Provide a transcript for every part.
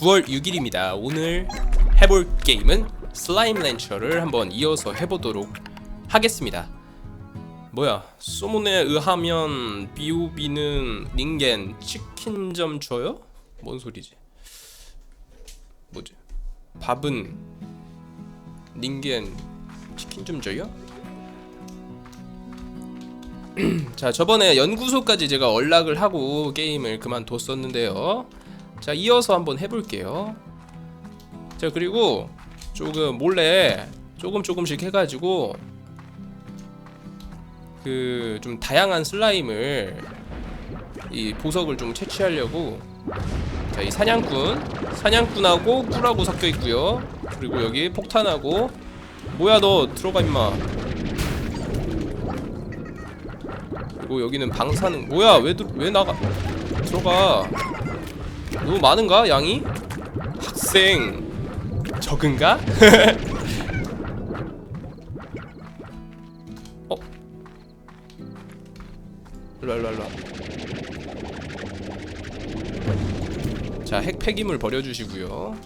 9월 6일입니다. 오늘 해볼 게임은 슬라임 렌처를 한번 이어서 해보도록 하겠습니다. 뭐야? 소문에 의하면 비오비는 닝겐 치킨점 줘요? 뭔 소리지? 뭐지? 밥은 닝겐 치킨점 줘요? 자 저번에 연구소까지 제가 연락을 하고 게임을 그만뒀었는데요 자 이어서 한번 해볼게요. 자 그리고 조금 몰래 조금 조금씩 해가지고 그 좀 다양한 슬라임을 이 보석을 좀 채취하려고. 자 이 사냥꾼. 사냥꾼하고 꿀하고 섞여 있고요. 그리고 여기 폭탄하고. 뭐야 너 들어가 임마. 그리고 여기는 방사능. 뭐야 왜, 들- 왜 나가? 들어가 너무 많은가 양이? 학생. 적은가? 어? 일로와 일로와 일로와. 자 핵폐기물 버려주시고요.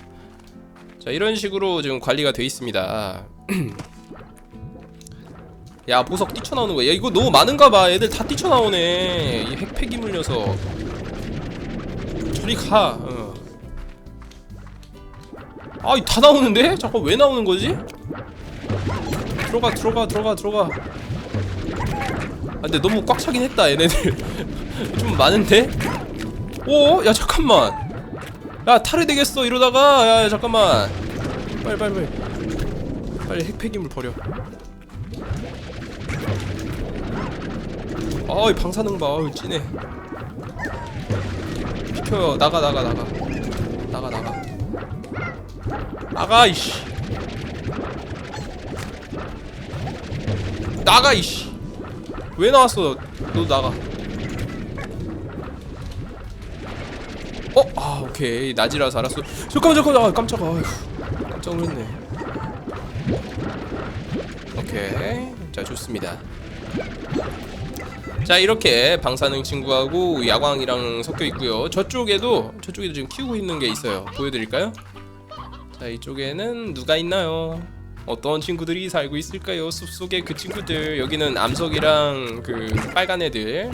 자 이런 식으로 지금 관리가 돼 있습니다. 야 보석 뛰쳐나오는 거야. 야 이거 너무 많은가 봐. 애들 다 뛰쳐나오네. 이 핵폐기물 녀석 저리 가 어. 아이 다 나오는데? 잠깐 왜 나오는 거지? 들어가 들어가 들어가 들어가 아 근데 너무 꽉 차긴 했다 얘네들 좀 많은데? 오? 야 잠깐만 야 탈이 되겠어 이러다가 야, 야 잠깐만 빨리 빨리 빨리 빨리 핵폐기물 버려 아이 방사능 봐 아유 찐해 비켜. 나가 나가 나가. 나가 나가. 나가 이씨. 나가 이씨. 왜 나왔어? 너 나가. 어? 아 오케이. 낮이라서 알았어. 잠깐만 잠깐만 아 깜짝아. 아휴 깜짝 놀랐네. 오케이. 자 좋습니다 자 이렇게 방사능 친구하고 야광이랑 섞여 있고요. 저쪽에도 저쪽에도 지금 키우고 있는 게 있어요. 보여드릴까요? 자 이쪽에는 누가 있나요? 어떤 친구들이 살고 있을까요? 숲속에 그 친구들. 여기는 암석이랑 그 빨간 애들.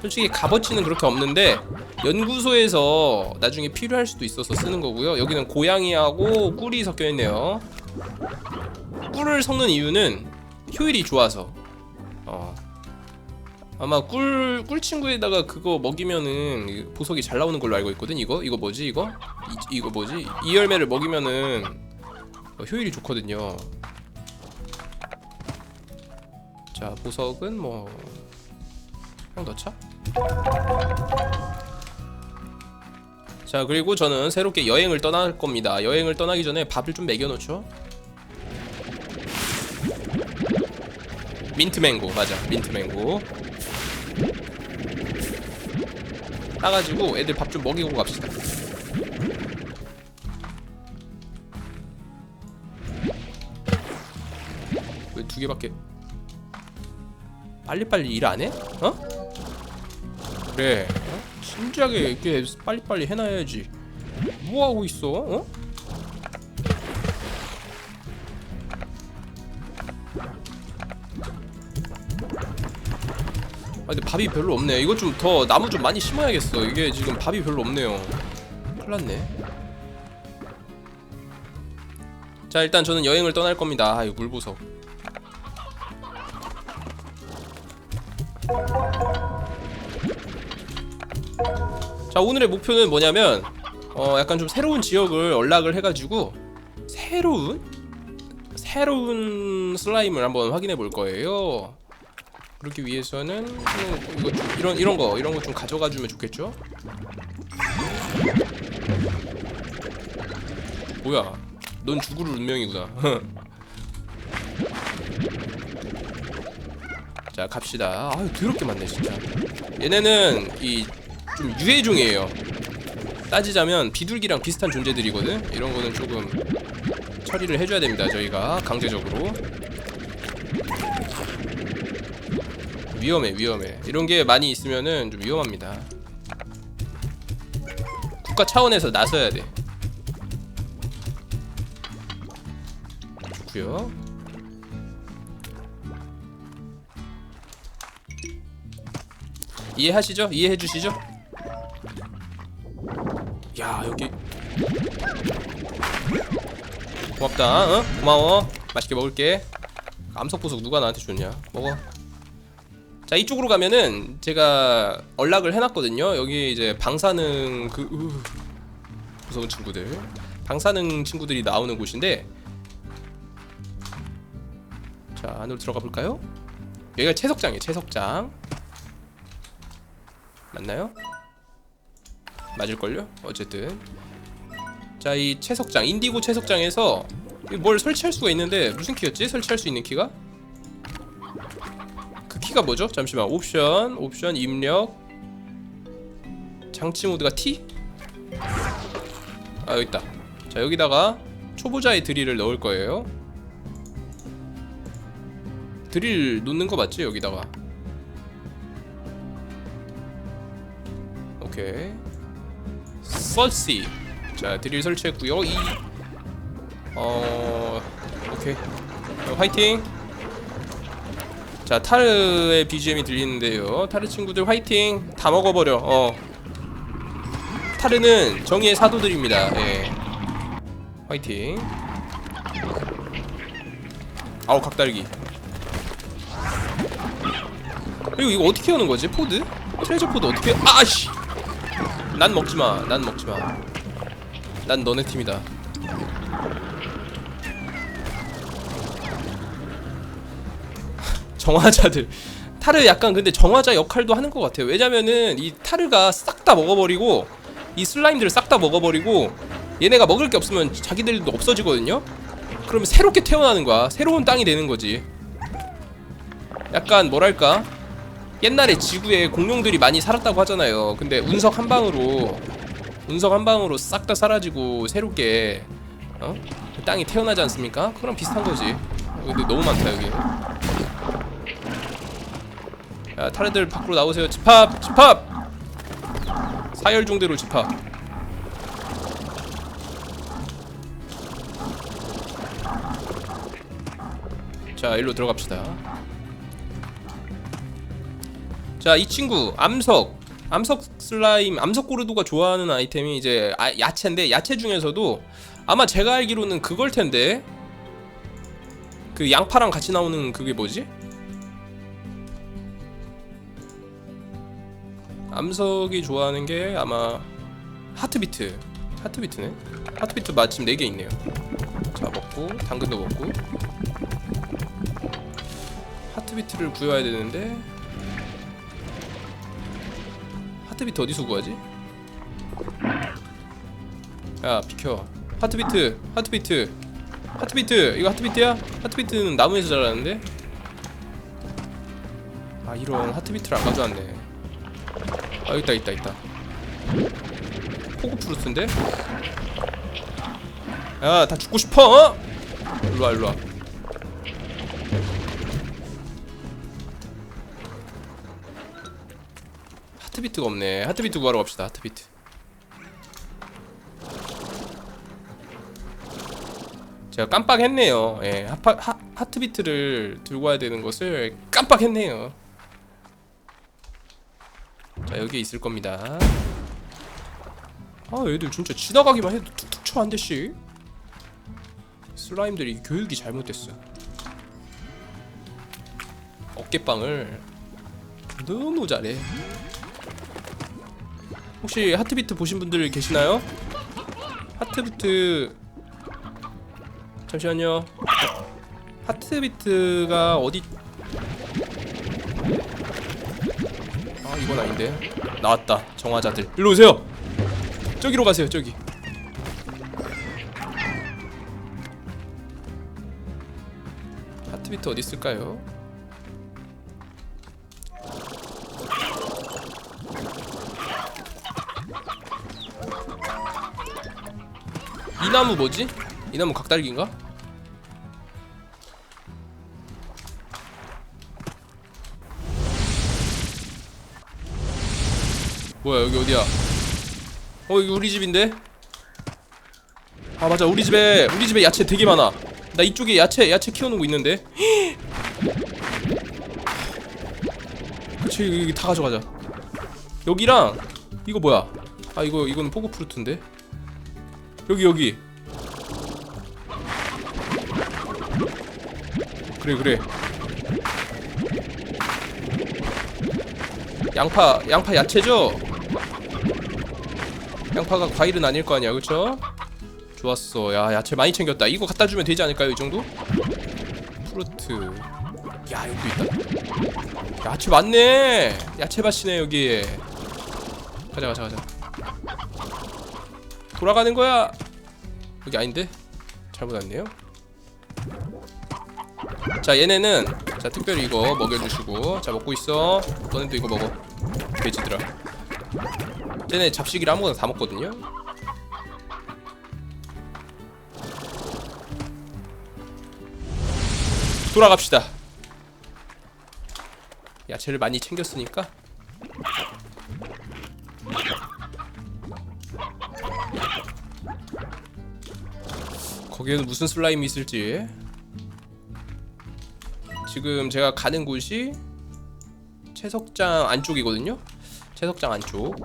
솔직히 값어치는 그렇게 없는데 연구소에서 나중에 필요할 수도 있어서 쓰는 거고요. 여기는 고양이하고 꿀이 섞여 있네요. 꿀을 섞는 이유는 효율이 좋아서. 어 아마 꿀, 꿀 친구에다가 그거 먹이면은 이 보석이 잘 나오는 걸로 알고 있거든 이거? 이거 뭐지 이거? 이, 이거 뭐지? 이 열매를 먹이면은 어, 효율이 좋거든요 자 보석은 뭐 그냥 넣자 자 그리고 저는 새롭게 여행을 떠날 겁니다 여행을 떠나기 전에 밥을 좀 먹여놓죠 민트맹고 맞아 민트맹고 따가지고 애들 밥 좀 먹이고 갑시다 왜 두 개밖에 빨리빨리 일 안 해? 어? 그래 어? 진지하게 이렇게 빨리빨리 해놔야지 뭐하고 있어? 어? 아 근데 밥이 별로 없네. 이거 좀 더 나무 좀 많이 심어야겠어. 이게 지금 밥이 별로 없네요. 큰일났네. 자 일단 저는 여행을 떠날 겁니다. 아 이거 물보석 자 오늘의 목표는 뭐냐면 어 약간 좀 새로운 지역을 연락을 해가지고 새로운? 새로운 슬라임을 한번 확인해 볼 거예요 그러기 위해서는 뭐 이거 좀 이런 이런 거 이런 거 좀 가져가 주면 좋겠죠? 뭐야? 넌 죽을 운명이구나. 자 갑시다. 아유 더럽게 많네 진짜. 얘네는 이 좀 유해종이에요. 따지자면 비둘기랑 비슷한 존재들이거든. 이런 거는 조금 처리를 해줘야 됩니다. 저희가 강제적으로. 위험해 위험해. 이런 게 많이 있으면은 좀 위험합니다. 국가 차원에서 나서야 돼. 좋구요. 이해하시죠? 이해해 주시죠? 야 여기. 고맙다 어? 고마워. 맛있게 먹을게. 암석보석 누가 나한테 줬냐? 먹어. 자 이쪽으로 가면은 제가 연락을 해놨거든요 여기 이제 방사능 그 으, 무서운 친구들 방사능 친구들이 나오는 곳인데 자 안으로 들어가 볼까요? 여기가 채석장이에요 채석장 맞나요? 맞을걸요? 어쨌든 자 이 채석장 인디고 채석장에서 이뭘 설치할 수가 있는데 무슨 키였지? 설치할 수 있는 키가? 그 키가 뭐죠? 잠시만. 옵션 옵션 입력. 장치 모드가 T? 아 여기 있다. 자 여기다가 초보자의 드릴을 넣을 거예요. 드릴 놓는 거 맞지? 여기다가. 오케이. 설치 자 드릴 설치했고요. 이. 어... 오케이. 어, 화이팅 자 타르의 BGM이 들리는데요. 타르 친구들 화이팅! 다 먹어버려. 어. 타르는 정의의 사도들입니다. 예. 화이팅. 아우 각달기. 그리고 이거 어떻게 하는 거지? 포드? 트레저 포드 어떻게? 아씨! 난 먹지마. 난 먹지마. 난 너네 팀이다 정화자들. 타르 약간 근데 정화자 역할도 하는 것 같아요. 왜냐면은 이 타르가 싹 다 먹어버리고 이 슬라임들을 싹 다 먹어버리고 얘네가 먹을 게 없으면 자기들도 없어지거든요? 그러면 새롭게 태어나는 거야. 새로운 땅이 되는 거지. 약간 뭐랄까? 옛날에 지구에 공룡들이 많이 살았다고 하잖아요. 근데 운석 한 방으로 운석 한 방으로 싹 다 사라지고 새롭게 어? 그 땅이 태어나지 않습니까? 그럼 비슷한 거지. 근데 너무 많다 여기 야 타르들 밖으로 나오세요. 집합 집합! 사열종대로 집합. 자 일로 들어갑시다. 자 이 친구 암석. 암석 슬라임 암석 고르도가 좋아하는 아이템이 이제 아, 야채인데 야채 중에서도 아마 제가 알기로는 그걸 텐데. 그 양파랑 같이 나오는 그게 뭐지? 암석이 좋아하는 게 아마 하트비트. 하트비트네? 하트비트 마침 4개 있네요. 자 먹고 당근도 먹고. 하트비트를 구해야 되는데 하트비트 어디서 구하지? 야 비켜. 하트비트 하트비트. 하트비트 이거 하트비트야? 하트비트는 나무에서 자라는데? 아 이런 하트비트를 안 가져왔네 아 있다 있다 있다 포그프루트인데? 야 다 죽고 싶어? 어? 일로와 일로와 하트비트가 없네 하트비트 구하러 갑시다 하트비트 제가 깜빡했네요 예, 하파, 하, 하트비트를 들고 와야 되는 것을 깜빡했네요 자 여기 있을 겁니다. 아 얘들 진짜 지나가기만 해도 툭툭 쳐 한 대씩. 슬라임들이 교육이 잘못됐어. 어깨빵을 너무 잘해. 혹시 하트비트 보신 분들 계시나요? 하트비트. 잠시만요. 하트비트가 어디 아 이건 아닌데 나왔다 정화자들 일로 오세요 저기로 가세요 저기 하트비트 어디 있을까요? 이 나무 뭐지? 이 나무 각달기인가? 뭐야 여기 어디야? 어 여기 우리 집인데? 아 맞아. 우리 집에 우리 집에 야채 되게 많아. 나 이쪽에 야채 야채 키워놓고 있는데? 그치 여기 다 가져가자. 여기랑 이거 뭐야? 아 이거 이거는 포그프루트인데? 여기 여기. 그래 그래. 양파 양파 야채죠 양파가 과일은 아닐 거 아니야 그쵸? 좋았어. 야 야채 많이 챙겼다. 이거 갖다 주면 되지 않을까요 이 정도? 프루트. 야 여기도 있다. 야채 많네. 야채 밭이네 여기. 가자 가자 가자. 돌아가는 거야. 여기 아닌데? 잘못 왔네요. 자 얘네는 자 특별히 이거 먹여주시고. 자 먹고 있어. 너네도 이거 먹어. 돼지들아 쟤네 잡식이라 아무거나 다 먹거든요. 돌아갑시다. 야채를 많이 챙겼으니까. 거기에는 무슨 슬라임이 있을지. 지금 제가 가는 곳이 채석장 안쪽이거든요. 채석장 안쪽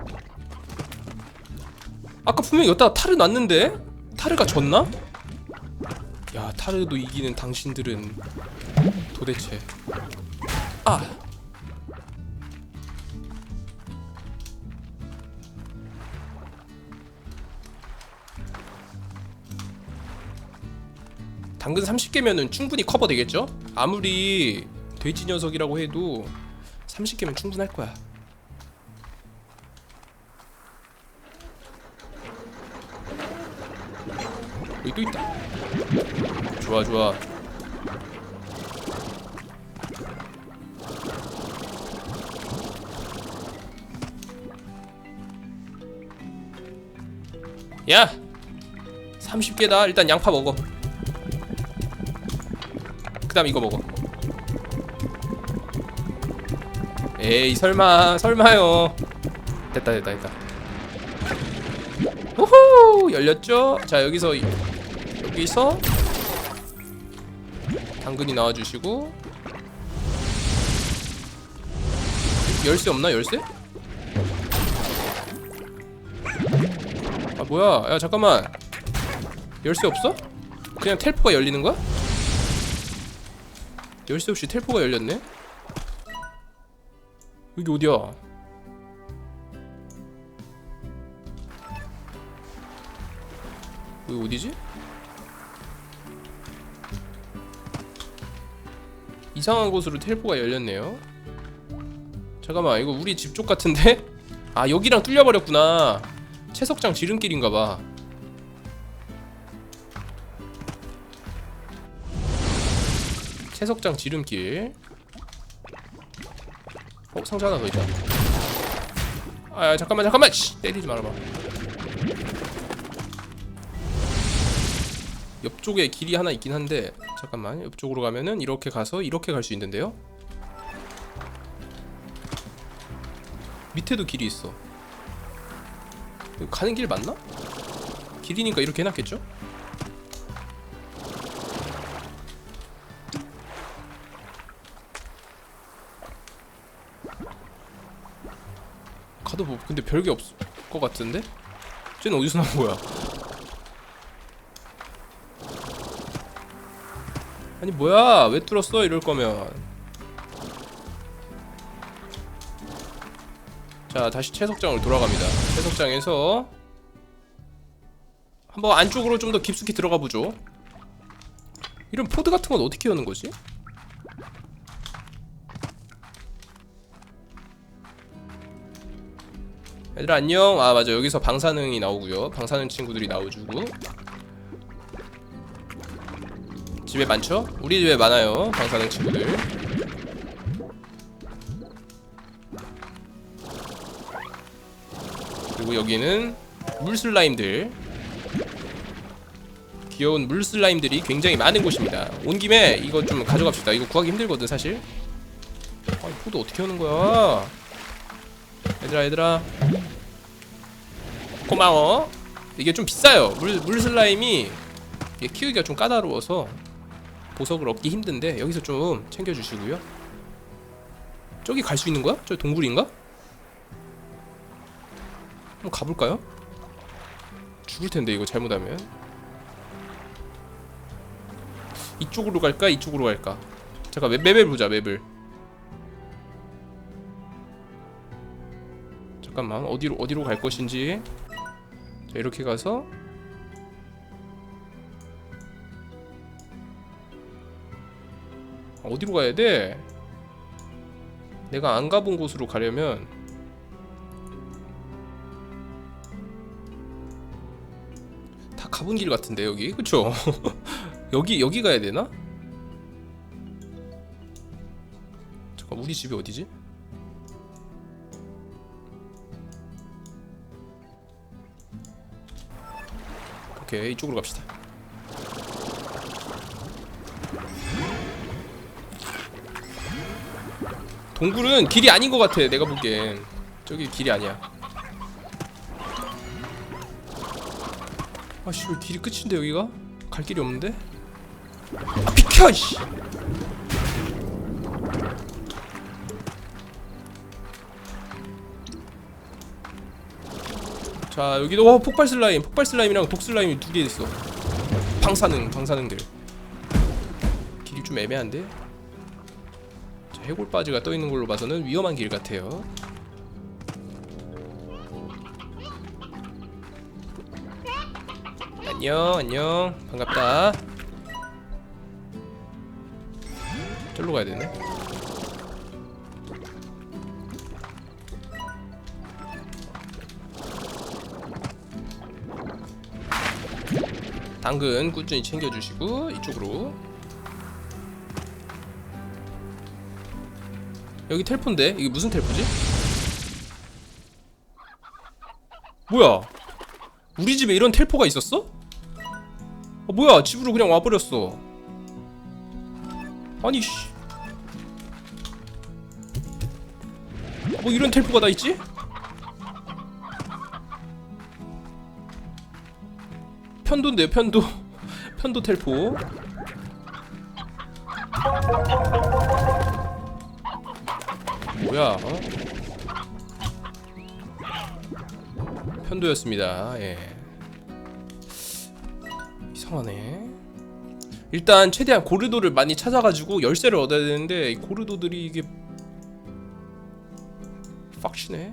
아까 분명히 여기다가 타르 놨는데 타르가 졌나? 야 타르도 이기는 당신들은 도대체 아 당근 30개면은 충분히 커버 되겠죠? 아무리 돼지 녀석이라고 해도 30개면 충분할 거야. 여기 또 있다. 좋아 좋아. 야! 30개다. 일단 양파 먹어. 그 다음 이거 먹어 에이 설마 설마요 됐다 됐다 됐다 호호 열렸죠? 자 여기서 여기서 당근이 나와주시고 열쇠 없나 열쇠? 아 뭐야 야 잠깐만 열쇠 없어? 그냥 텔포가 열리는 거야? 열쇠 없이 텔포가 열렸네? 여기 어디야? 여기 어디지? 이상한 곳으로 텔포가 열렸네요. 잠깐만 이거 우리 집 쪽 같은데? 아 여기랑 뚫려버렸구나. 채석장 지름길인가봐. 채석장 지름길. 어 상자 하나 더 있다. 아 잠깐만 잠깐만! 씨, 때리지 말아봐 옆쪽에 길이 하나 있긴 한데 잠깐만 옆쪽으로 가면은 이렇게 가서 이렇게 갈 수 있는데요 밑에도 길이 있어 가는 길 맞나? 길이니까 이렇게 해놨겠죠? 가도 뭐 근데 별게 없을 것 같은데? 쟤는 어디서 나온 거야? 아니 뭐야? 왜 뚫었어? 이럴 거면. 자 다시 채석장으로 돌아갑니다. 채석장에서 한번 안쪽으로 좀 더 깊숙이 들어가 보죠. 이런 포드 같은 건 어떻게 여는 거지? 얘들아 안녕. 아 맞아. 여기서 방사능이 나오고요. 방사능 친구들이 나와주고 집에 많죠? 우리 집에 많아요 방사능 친구들. 그리고 여기는 물슬라임들. 귀여운 물슬라임들이 굉장히 많은 곳입니다. 온 김에 이거 좀 가져갑시다. 이거 구하기 힘들거든 사실. 아니 포도 어떻게 하는 거야? 얘들아 얘들아. 고마워. 이게 좀 비싸요. 물, 물 슬라임이 이게 키우기가 좀 까다로워서 보석을 얻기 힘든데 여기서 좀 챙겨주시고요. 저기 갈 수 있는 거야? 저 동굴인가? 한번 가볼까요? 죽을 텐데 이거 잘못하면 이쪽으로 갈까? 이쪽으로 갈까? 잠깐 맵, 맵을 보자 맵을 잠깐만 어디로 어디로 갈 것인지 자 이렇게 가서 어디로 가야 돼? 내가 안 가본 곳으로 가려면 다 가본 길 같은데 여기 그쵸? 여기 여기 가야 되나? 잠깐 우리 집이 어디지? 오케이 이쪽으로 갑시다. 동굴은 길이 아닌 것 같아 내가 보기엔. 저기 길이 아니야. 아씨 왜 길이 끝인데 여기가? 갈 길이 없는데? 아, 비켜 씨! 자 여기도 와 폭발 슬라임. 폭발 슬라임이랑 독 슬라임이 두 개 있어. 방사능 방사능들. 길이 좀 애매한데? 자, 해골 바지가 떠 있는 걸로 봐서는 위험한 길 같아요. 안녕, 안녕, 반갑다. 절로 가야 되네. 당근 꾸준히 챙겨주시고 이쪽으로 여기 텔포인데 이게 무슨 텔포지? 뭐야? 우리 집에 이런 텔포가 있었어? 아 뭐야 집으로 그냥 와버렸어 아니 씨. 뭐 이런 텔포가 다 있지? 편도인데요 편도 편도 텔포 뭐야? 어? 편도였습니다. 예. 이상하네. 일단 최대한 고르도를 많이 찾아가지고 열쇠를 얻어야 되는데 이 고르도들이 이게 빡치네.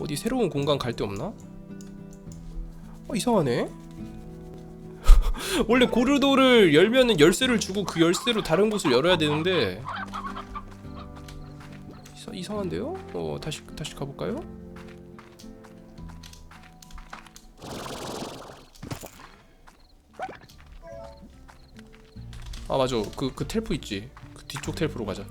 어디 새로운 공간 갈 데 없나? 어 이상하네. 원래 고르도를 열면은 열쇠를 주고 그 열쇠로 다른 곳을 열어야 되는데. 이사, 이상한데요? 어 다시 다시 가볼까요? 아 맞아. 그그 텔포 있지. 그 뒤쪽 텔포로 가자.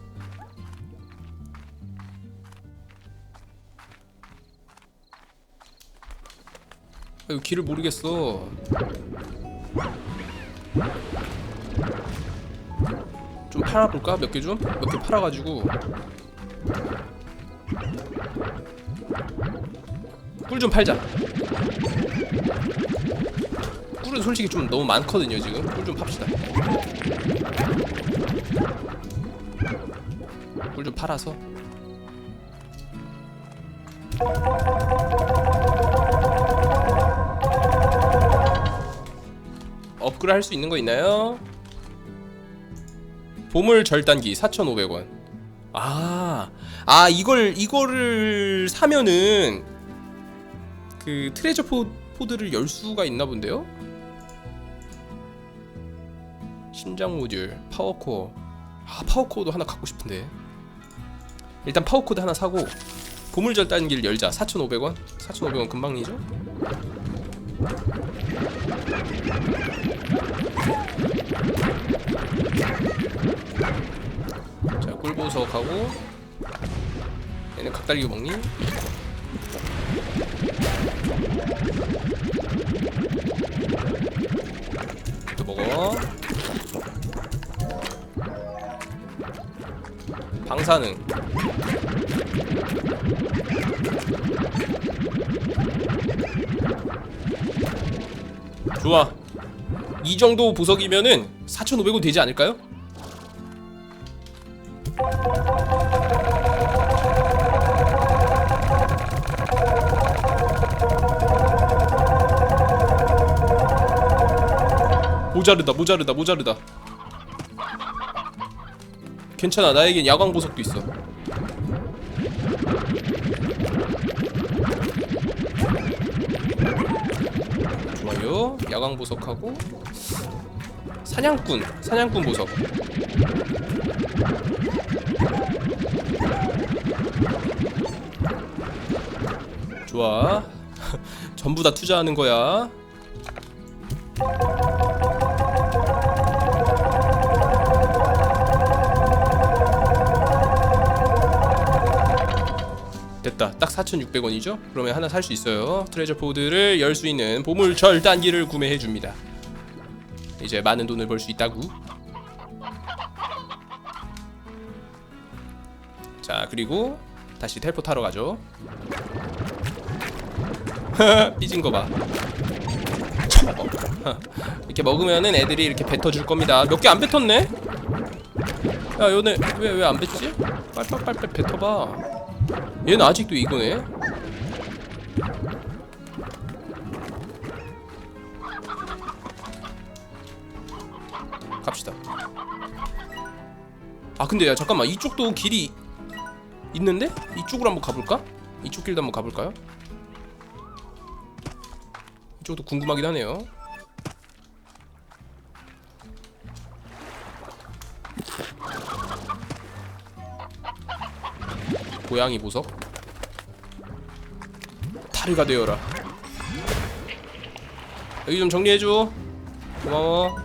아, 이거 길을 모르겠어 좀 팔아볼까? 몇 개 좀? 몇 개 팔아가지고. 꿀 좀 팔자. 꿀은 솔직히 좀 너무 많거든요 지금. 꿀 좀 팝시다. 꿀 좀 팔아서 업그레이드 할 수 있는 거 있나요? 보물 절단기 4,500원. 아, 아 이걸 이거를 사면은 그 트레저 포, 포드를 열 수가 있나 본데요? 심장 모듈, 파워코어. 아 파워코어도 하나 갖고 싶은데. 일단 파워코드 하나 사고 보물 절단기를 열자. 4,500원. 4,500원 금방이죠? 자 꿀보석 하고 얘는 각달기 먹니? 또 먹어. 방사능. 좋아 이 정도 보석이면은 4,500원 되지 않을까요? 모자르다 모자르다 모자르다 괜찮아 나에겐 야광 보석도 있어 야광 보석하고 사냥꾼 사냥꾼 보석. 좋아. 전부 다 투자하는 거야 됐다. 딱 4,600원이죠? 그러면 하나 살 수 있어요. 트레저 포드를 열 수 있는 보물 절단기를 구매해 줍니다. 이제 많은 돈을 벌 수 있다고. 자 그리고 다시 텔포 타러 가죠. 삐진 거봐. 이렇게 먹으면은 애들이 이렇게 뱉어줄 겁니다. 몇 개 안 뱉었네? 야 얘네 왜 왜 안 뱉지? 빨빨빨빨 뱉어봐 얘는 아직도 이거네. 갑시다. 아 근데 야 잠깐만 이쪽도 길이 있는데? 이쪽으로 한번 가볼까? 이쪽 길도 한번 가볼까요? 이쪽도 궁금하긴 하네요. 고양이 보석? 타르가 되어라. 여기 좀 정리해줘. 고마워.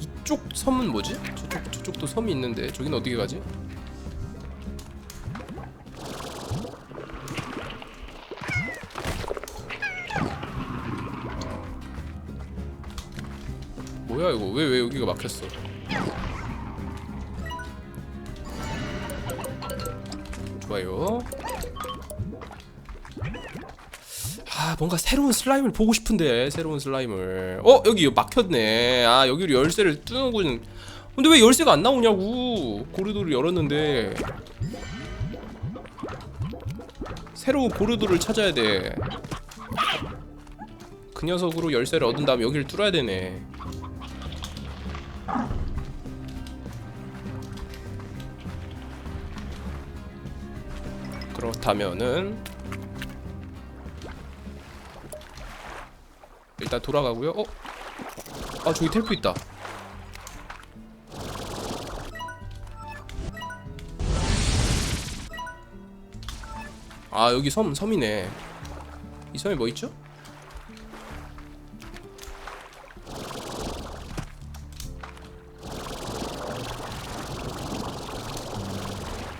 이쪽 섬은 뭐지? 저쪽, 저쪽도 섬이 있는데 저기는 어떻게 가지? 뭐야 이거? 왜 왜 여기가 막혔어 아 뭔가 새로운 슬라임을 보고 싶은데 새로운 슬라임을. 어 여기 막혔네. 아 여기로 열쇠를 뜨는군 근데 왜 열쇠가 안 나오냐고. 고르도를 열었는데. 새로운 고르도를 찾아야 돼그 녀석으로 열쇠를 얻은 다음에 여기를 뚫어야 되네 그렇다면은 일단 돌아가고요. 어? 아 저기 텔프 있다. 아 여기 섬 섬이네. 이 섬에 뭐 있죠?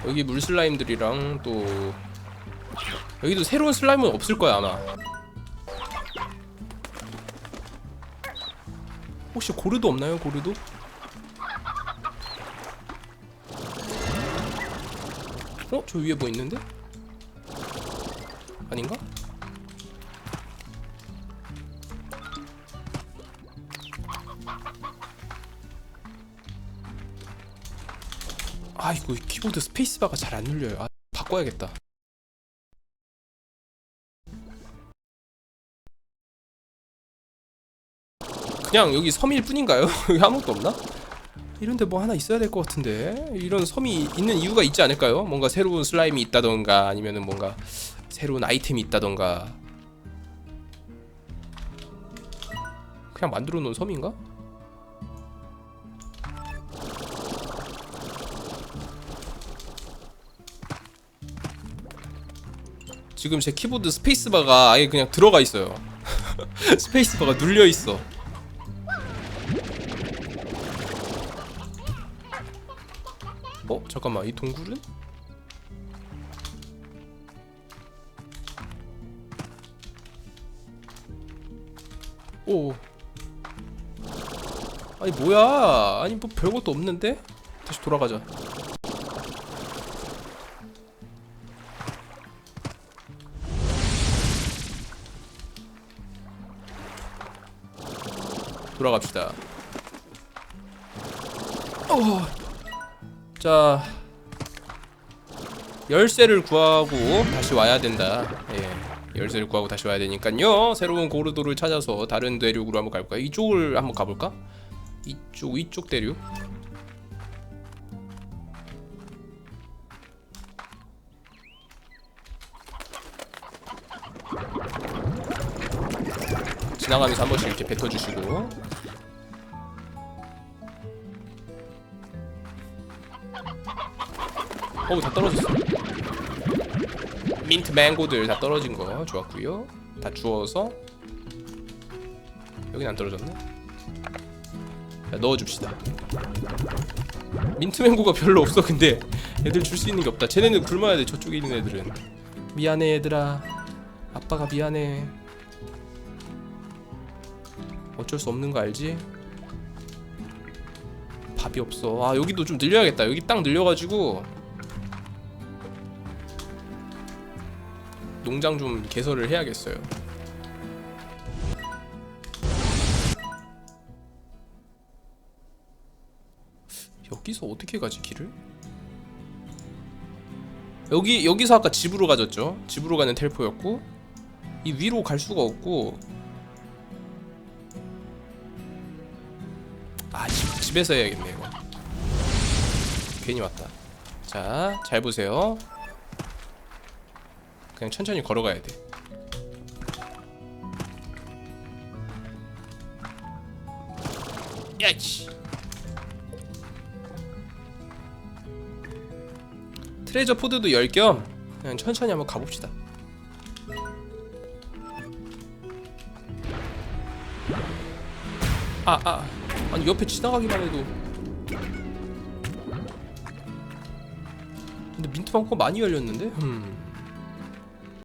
여기 물 슬라임들이랑 또 여기도 새로운 슬라임은 없을 거야 아마. 혹시 고르도 없나요? 고르도? 어? 저 위에 뭐 있는데? 아닌가? 아 이거 키보드 스페이스바가 잘 안 눌려요. 아 바꿔야겠다. 그냥 여기 섬일 뿐인가요? 여기 아무것도 없나? 이런데 뭐 하나 있어야 될 것 같은데 이런 섬이 있는 이유가 있지 않을까요? 뭔가 새로운 슬라임이 있다던가 아니면은 뭔가 새로운 아이템이 있다던가 그냥 만들어 놓은 섬인가? 지금 제 키보드 스페이스바가 아예 그냥 들어가 있어요. 스페이스바가 눌려 있어. 어? 잠깐만 이 동굴은? 오 아니 뭐야 아니 뭐 별것도 없는데? 다시 돌아가자 돌아갑시다 어 자 열쇠를 구하고 다시 와야 된다. 예, 열쇠를 구하고 다시 와야 되니까요. 새로운 고르도를 찾아서 다른 대륙으로 한번 가볼까요? 이쪽을 한번 가볼까? 이쪽 이쪽 대륙. 지나가면서 한 번씩 이렇게 뱉어주시고 어우 다 떨어졌어. 민트 망고들 다 떨어진 거 좋았고요. 다 주워서 여긴 안 떨어졌네. 자, 넣어줍시다. 민트 망고가 별로 없어. 근데 애들 줄 수 있는 게 없다. 쟤네는 굶어야 돼 저쪽에 있는 애들은. 미안해 얘들아. 아빠가 미안해. 어쩔 수 없는 거 알지? 밥이 없어. 아 여기도 좀 늘려야겠다. 여기 딱 늘려가지고 농장 좀 개설을 해야겠어요. 여기서 어떻게 가지 길을? 여기 여기서 아까 집으로 가졌죠. 집으로 가는 텔포였고 이 위로 갈 수가 없고 아 집, 집에서 해야겠네 이거 괜히 왔다 자 잘 보세요 그냥 천천히 걸어가야 돼 야이씨 트레저 포드도 열 겸 그냥 천천히 한번 가봅시다 아, 아. 아니 옆에 지나가기만 해도 근데 민트 방구가 많이 열렸는데? 음.